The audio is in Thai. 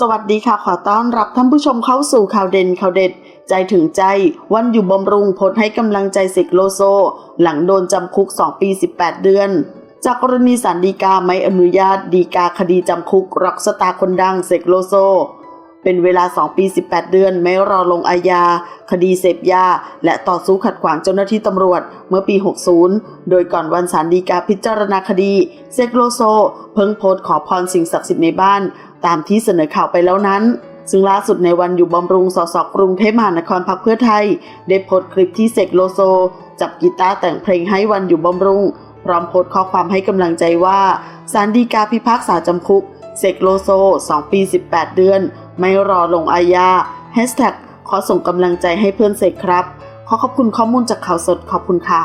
สวัสดีค่ะ ขอต้อนรับท่านผู้ชมเข้าสู่ข่าวเด่นข่าวเด็ด ใจถึงใจ วันอยู่บำรุงโพสให้กำลังใจเสกโลโซ หลังโดนจำคุก 2 ปี 18 เดือน จากกรณีสารดีกาไม่อนุญาตดีกาคดีจำคุกร็อกสตาร์คนดังเสกโลโซ เป็นเวลา 2 ปี 18 เดือน ไม่รอลงอาญา คดีเสพยา และต่อสู้ขัดขวางเจ้าหน้าที่ตำรวจเมื่อปี 60 โดยก่อนวันศาลฎีกาพิจารณาคดี เซกโลโซ เพิ่งโพสต์ขอพรสิ่งศักดิ์สิทธิ์ในบ้าน ตามที่เสนอข่าวไปแล้วนั้นซึ่งล่าสุดในวันอยู่บำรุงสสกรุงเทพมหานครพักเพื่อไทย ได้โพสต์คลิปที่เสกโลโซ จับกีตาร์แต่งเพลงให้วันอยู่บำรุง พร้อมโพสต์ข้อความให้กำลังใจว่าศาลฎีกาพิพากษาจำคุกเสกโลโซ 2 ปี 18 เดือน ไม่รอลงอาญาแฮชแท็กขอส่งกำลังใจให้เพื่อนเสกครับ ขอขอบคุณข้อมูลจากข่าวสดขอบคุณค่ะ